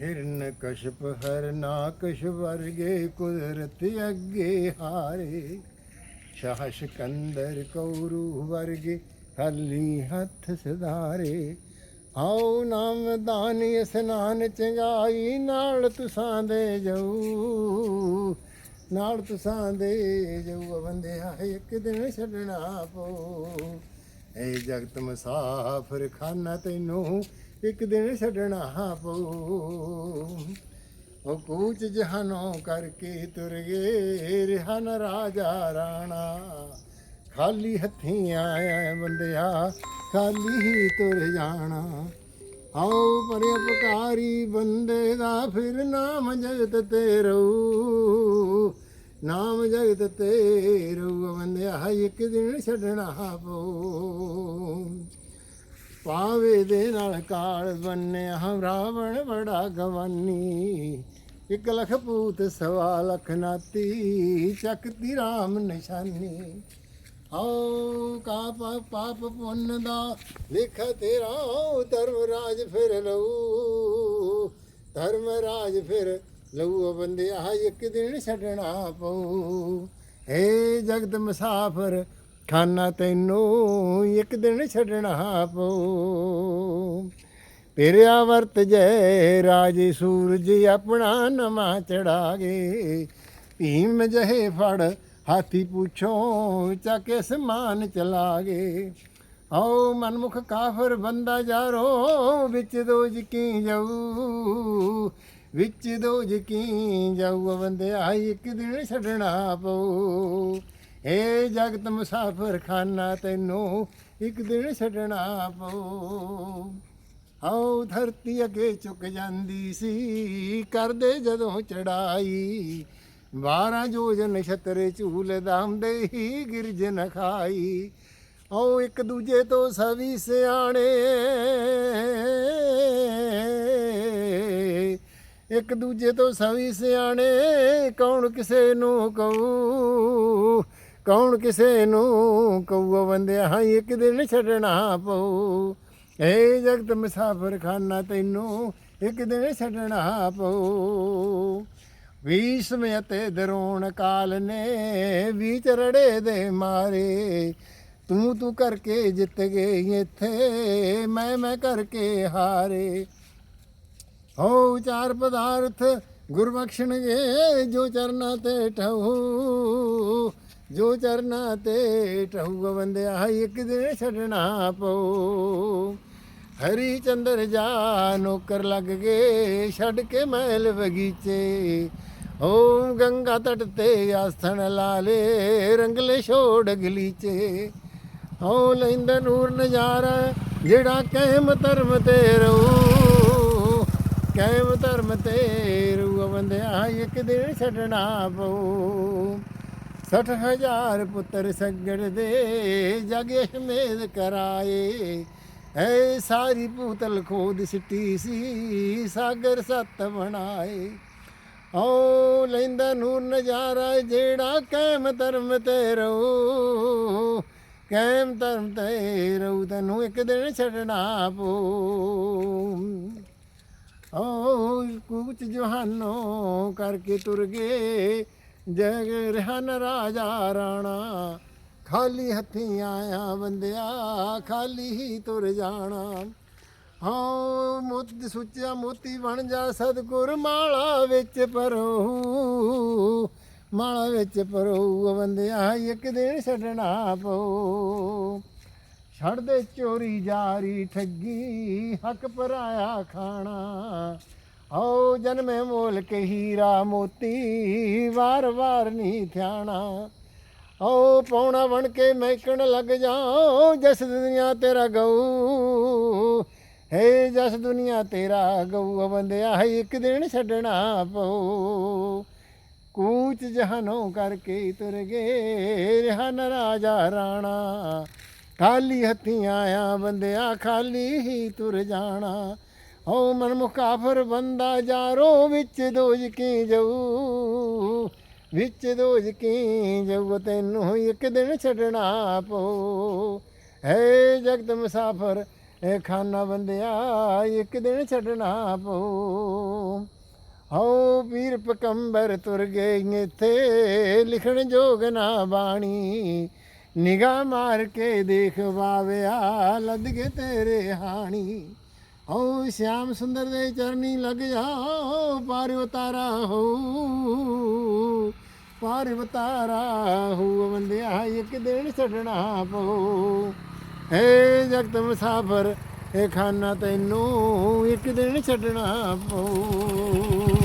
ਹਿਰਨ ਕਸ਼ਪ ਹਰ ਨਾਕਸ਼ ਵਰਗੇ ਕੁਦਰਤ ਅੱਗੇ ਹਾਰੇ। ਸ਼ਾਹ ਸਿਕੰਦਰ ਕੌਰੂ ਵਰਗੇ ਖਾਲੀ ਹੱਥ ਸਧਾਰੇ। ਆਓ ਨਾਮ ਦਾਨੀ ਇਸਨਾਨ ਚੰਗਾਈ, ਨਾਲ ਤੁਸਾਂ ਦੇ ਜਾਊ। ਨਾਲ ਤੁਸਾਂ ਦੇ ਜਾਊ ਬੰਦਿਆ ਇੱਕ ਦਿਨ ਛੱਡਣਾ ਪਊ। ਏ ਜਗਤ ਮਸਾਫਰ ਖਾਨਾ ਤੈਨੂੰ ਇੱਕ ਦਿਨ ਛੱਡਣਾ ਪਊ। ਉਹ ਕੂਚ ਜਹਾਨੋਂ ਕਰਕੇ ਤੁਰ ਗਏ, ਰਿਹਨ ਰਾਜਾ ਰਾਣਾ। ਖਾਲੀ ਹੱਥੀਂ ਆਇਆ ਬੰਦਿਆ ਖਾਲੀ ਹੀ ਤੁਰ ਜਾਣਾ। ਆਓ ਪਰੇ ਪੁਕਾਰੀ ਬੰਦੇ ਦਾ ਫਿਰ ਨਾਮ ਜਗਤ ਤੇ ਰਹੂ ਨਾਮ ਜਗਤ ਤੇ ਰਹੂ ਬੰਦਿਆ ਇੱਕ ਦਿਨ ਛੱਡਣਾ ਪਊ। ਪਾਵੇ ਦੇ ਨਾਲ ਕਾਲ ਬੰਨਿਆ, ਰਾਵਣ ਬੜਾ ਗਵਾਨੀ। ਇੱਕ ਲਖ ਪੂਤ ਸਵਾ ਲਖ ਨਾਤੀ, ਚੱਕਤੀ ਰਾਮ ਨਿਸ਼ਾਨੀ। ਆਓ ਕਾ ਪਾ- ਪਾਪ ਪੁੰਨ ਦਾ, ਲਿਖ ਤੇਰਾ ਧਰਮ ਰਾਜ ਫਿਰ ਲਊ। ਧਰਮ ਰਾਜ ਫਿਰ ਲਊ, ਬੰਦਿਆ ਇੱਕ ਦਿਨ ਛੱਡਣਾ ਪਊ। ਏ ਜਗਤ ਮੁਸਾਫਰ, ਖਾਨਾ ਤੈਨੂੰ ਇੱਕ ਦਿਨ ਛੱਡਣਾ ਪਊ। ਤੇਰਿਆ ਵਰਤ ਜੈ ਰਾਜੇ ਸੂਰਜ ਆਪਣਾ ਨਵਾਂ ਚੜਾਗੇ। ਭੀਮ ਜਹੇ ਫੜ ਹਾਥੀ ਪੁੱਛੋ ਚੱਕੇ ਸਮਾਨ ਚਲਾਗੇ। ਆਓ ਮਨਮੁਖ ਕਾਫਰ ਬੰਦਾ ਜਾਰੋ, ਵਿੱਚ ਦੋ ਜਕੀ ਜਾਊ। ਵਿੱਚ ਦੋ ਜਕੀ ਜਾਊ ਬੰਦਿਆ ਇੱਕ ਦਿਨ ਛੱਡਣਾ ਪਊ। ਏ ਜਗਤ ਮੁਸਾਫਰ ਖਾਨਾ ਤੈਨੂੰ ਇੱਕ ਦਿਨ ਛੱਡਣਾ ਪਊ। ਆਓ ਧਰਤੀ ਅੱਗੇ ਝੁਕ ਜਾਂਦੀ ਸੀ। ਕਰਦੇ ਜਦੋਂ ਚੜਾਈ 12 ਜੋਜਨ ਛਤਰੇ ਝੂਲਦਾ ਹੁੰਦੇ ਹੀ ਗਿਰਜਨ ਖਾਈ। ਆਉ ਇੱਕ ਦੂਜੇ ਤੋਂ ਸਵੀ ਸਿਆਣੇ, ਇੱਕ ਦੂਜੇ ਤੋਂ ਸਵੀ ਸਿਆਣੇ, ਕੌਣ ਕਿਸੇ ਨੂੰ ਕਹੂ, ਕੌਣ ਕਿਸੇ ਨੂੰ ਕਹੂ ਬੰਦਿਆ ਇੱਕ ਦਿਨ ਛੱਡਣਾ ਪਊ। ਏ ਜਗਤ ਮੁਸਾਫਰ ਖਾਨਾ ਤੈਨੂੰ ਇੱਕ ਦਿਨ ਛੱਡਣਾ ਪਊ। ਵੀਸਵੇਂ ਅਤੇ ਦਰੋਣ ਕਾਲ ਨੇ ਵੀਚ ਰੜੇ ਦੇ ਮਾਰੇ। ਤੂੰ ਤੂੰ ਕਰਕੇ ਜਿੱਤ ਗਏ ਇੱਥੇ, ਮੈਂ ਮੈਂ ਕਰਕੇ ਹਾਰੇ। ਹੋ ਚਾਰ ਪਦਾਰਥ ਗੁਰ ਬਖਸ਼ਣਗੇ ਜੋ ਚਰਨਾ ਤੇ ਠਹੂ। ਜੋ ਚਰਨਾਂ ਤੇ ਠਹੂ ਬੰਦਿਆ ਇੱਕ ਦਿਨ ਛੱਡਣਾ ਪਊ। ਹਰੀ ਚੰਦਰ ਜਾ ਨੌਕਰ ਲੱਗ ਗਏ, ਛੱਡ ਕੇ ਮਹਿਲ ਬਗੀਚੇ। ਓਮ ਗੰਗਾ ਤਟ ਤੇ ਆਸਣ ਲਾਲੇ ਰੰਗਲੇ ਛੋੜ ਗਲੀਚੇ। ਓ ਲੈਂਦਾ ਨੂਰ ਨਜ਼ਾਰਾ, ਜਿਹੜਾ ਕਹਿਮ ਧਰਮ ਤੇ ਰਹੂ। ਕਹਿਮ ਧਰਮ ਤੇ ਰਹੂ ਬੰਦਿਆ ਇੱਕ ਦਿਨ ਛੱਡਣਾ ਪਊ। ਸੱਠ ਹਜ਼ਾਰ ਪੁੱਤਰ ਸੱਗੜ ਦੇ, ਜਗ ਹਮੇਦ ਕਰਾਏ। ਐ ਸਾਰੀ ਭੂਤਲ ਖੋਦ ਸਿੱਟੀ ਸੀ, ਸਾਗਰ ਸੱਤ ਬਣਾਏ। ਓ ਲੈਂਦਾ ਨੂਰ ਨਜ਼ਾਰਾ ਜਿਹੜਾ ਕੈਮ ਧਰਮ ਤੇ ਰਹੋ, ਕੈਮ ਧਰਮ ਤੇ ਰਹੂ, ਤੈਨੂੰ ਇੱਕ ਦਿਨ ਛੱਡਣਾ ਪਊ। ਓ ਕੂਚ ਜਹਾਨੋਂ ਕਰਕੇ ਤੁਰ ਗਏ, ਜਗ ਰਹਿਨ ਰਾਜਾ ਰਾਣਾ। ਖਾਲੀ ਹੱਥੀਂ ਆਇਆ ਬੰਦਿਆ, ਖਾਲੀ ਹੀ ਤੁਰ ਜਾਣਾ। ਹਾਂ, ਮੋਤੀ ਸੁੱਚਾ ਮੋਤੀ ਬਣ ਜਾ ਸਤਗੁਰ, ਮਾਲਾ ਵਿੱਚ ਪਰੋ ਮਾਲਾ ਵਿੱਚ ਪਰੋ ਬੰਦਿਆ ਇੱਕ ਦਿਨ ਛੱਡਣਾ ਪਊ। ਛੱਡ ਦੇ ਚੋਰੀ ਜਾਰੀ ਠੱਗੀ, ਹੱਕ ਪਰਾਇਆ ਖਾਣਾ। ਓ ਜਨਮੇ ਮੋਲ ਕੇ ਹੀਰਾ ਮੋਤੀ ਵਾਰ ਵਾਰ ਨਹੀਂ ਥਿਆਣਾ। ਓ ਪੌਣਾ ਬਣ ਕੇ ਮਹਿਕਣ ਲੱਗ ਜਾਓ ਜਸ ਦੁਨੀਆ ਤੇਰਾ ਗਊ। ਹੇ ਜਸ ਦੁਨੀਆ ਤੇਰਾ ਗਊ ਬੰਦਿਆ ਹੈ ਇੱਕ ਦਿਨ ਛੱਡਣਾ ਪਊ। ਕੂਚ ਜਹਾਨੋਂ ਕਰਕੇ ਤੁਰ ਗਏ, ਰਹਿਨ ਰਾਜਾ ਰਾਣਾ। ਖਾਲੀ ਹੱਥੀਂ ਆਇਆ ਬੰਦਿਆ, ਖਾਲੀ ਹੀ ਤੁਰ ਜਾਣਾ। ਓ ਮਨ ਮੁਕਾਫਰ ਬੰਦਾ ਜਾਰੋ, ਵਿੱਚ ਦੋਜ ਕੀ ਜਾਊ। ਵਿੱਚ ਦੋ ਕੀ ਜਾਊ ਤੈਨੂੰ ਇੱਕ ਦਿਨ ਛੱਡਣਾ ਪਊ। ਹੈ ਜਗਤ ਮੁਸਾਫਰ ਇਹ ਖਾਨਾ ਬੰਦਿਆ, ਇੱਕ ਦਿਨ ਛੱਡਣਾ ਪਊ। ਹਉ ਪੀਰ ਪਕੰਬਰ ਤੁਰ ਗਏ ਇੱਥੇ, ਲਿਖਣ ਜੋਗ ਨਾ ਬਾਣੀ। ਨਿਗਾਹ ਮਾਰ ਕੇ ਦੇਖ ਬਾਵਿਆ ਲੱਦ ਕੇ ਤੇਰੇ ਹਾਣੀ। ਹਉ ਸ਼ਿਆਮ ਸੁੰਦਰ ਦੇ ਚਰਨੀ ਲੱਗ ਜਾ ਪਾਰ ਉਤਾਰਾ ਹੋ। ਪਾਰ ਉਤਾਰਾ ਹੋ ਬੰਦਿਆ ਇੱਕ ਦਿਨ ਛੱਡਣਾ ਪਉ ਏ ਜਗਤ ਮੁਸਾਫਰ ਇਹ ਖਾਨਾ ਤੈਨੂੰ ਇੱਕ ਦਿਨ ਛੱਡਣਾ ਪਊ।